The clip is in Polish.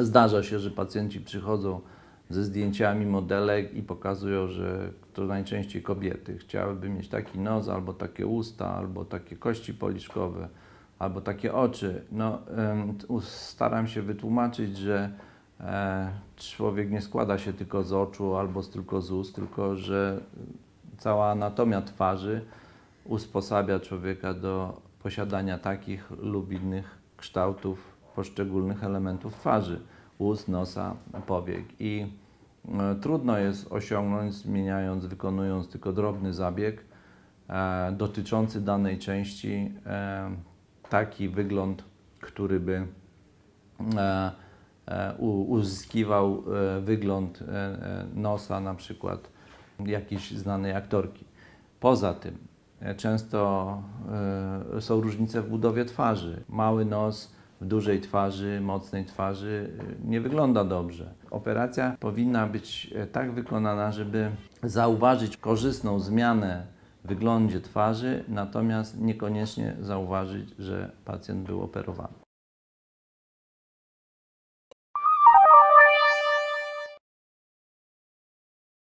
Zdarza się, że pacjenci przychodzą ze zdjęciami modelek i pokazują, że to najczęściej kobiety chciałyby mieć taki nos, albo takie usta, albo takie kości policzkowe, albo takie oczy. No, staram się wytłumaczyć, że e, człowiek nie składa się tylko z oczu albo tylko z ust, tylko że cała anatomia twarzy usposabia człowieka do posiadania takich lub innych kształtów poszczególnych elementów twarzy, ust, nosa, powiek. I e, trudno jest osiągnąć, zmieniając, wykonując tylko drobny zabieg e, dotyczący danej części, e, taki wygląd, który by e, e, uzyskiwał e, wygląd nosa na przykład jakiejś znanej aktorki. Poza tym często są różnice w budowie twarzy. Mały nos w dużej twarzy, mocnej twarzy e, nie wygląda dobrze. Operacja powinna być e, tak wykonana, żeby zauważyć korzystną zmianę w wyglądzie twarzy, natomiast niekoniecznie zauważyć, że pacjent był operowany.